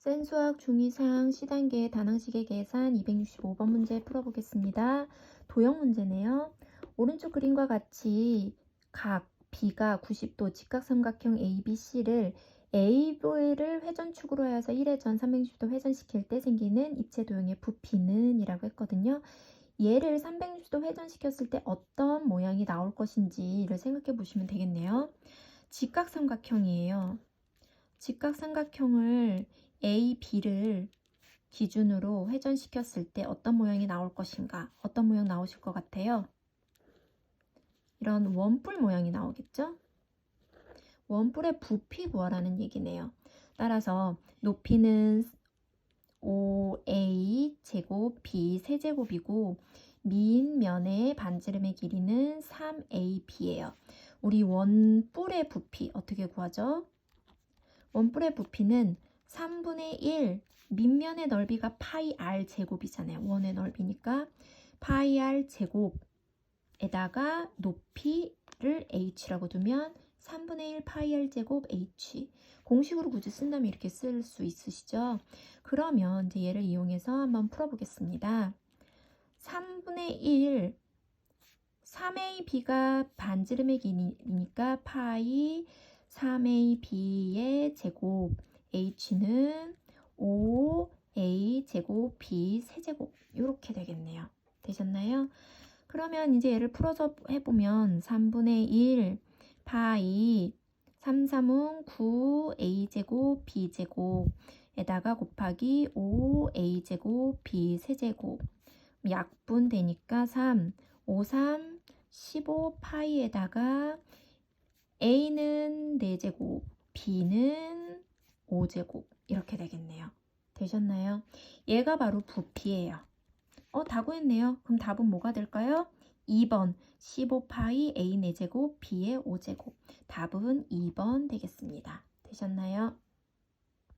센수학 중2상 시단계 다낭식의 계산 265번 문제 풀어보겠습니다. 도형 문제네요. 오른쪽 그림과 같이 각 B가 90도 직각삼각형 ABC를 AB를 회전축으로 해서 1회전 360도 회전시킬 때 생기는 입체 도형의 부피는 이라고 했거든요. 얘를 360도 회전시켰을 때 어떤 모양이 나올 것인지를 생각해 보시면 되겠네요. 직각삼각형이에요. 직각삼각형을 A, B를 기준으로 회전시켰을 때 어떤 모양이 나올 것인가? 어떤 모양 나오실 것 같아요? 이런 원뿔 모양이 나오겠죠? 원뿔의 부피 구하라는 얘기네요. 따라서 높이는 5a 제곱 b 세제곱이고 밑면의 반지름의 길이는 3ab예요. 우리 원뿔의 부피 어떻게 구하죠? 원뿔의 부피는 3분의 1 밑면의 넓이가 파이 r 제곱이잖아요. 원의 넓이니까 파이 r 제곱에다가 높이를 h라고 두면 3분의 1 파이 r 제곱 h 공식으로 굳이 쓴다면 이렇게 쓸 수 있으시죠? 그러면 이제 얘를 이용해서 한번 풀어보겠습니다. 3분의 1 3ab가 반지름의 길이니까 파이 3ab의 제곱 h는 5a 제곱 b 세제곱 이렇게 되겠네요. 되셨나요? 그러면 이제 얘를 풀어서 해보면 3분의 1 파이 3, 3은 9a 제곱 b 제곱에다가 곱하기 5a 제곱 b 세제곱 약분 되니까 3, 5, 3, 15 파이에다가 a는 4제곱, b는 5제곱 이렇게 되겠네요. 되셨나요? 얘가 바로 부피예요. 어, 다 구했네요. 그럼 답은 뭐가 될까요? 2번 15파이 a 4제곱 b의 5제곱 답은 2번 되겠습니다. 되셨나요?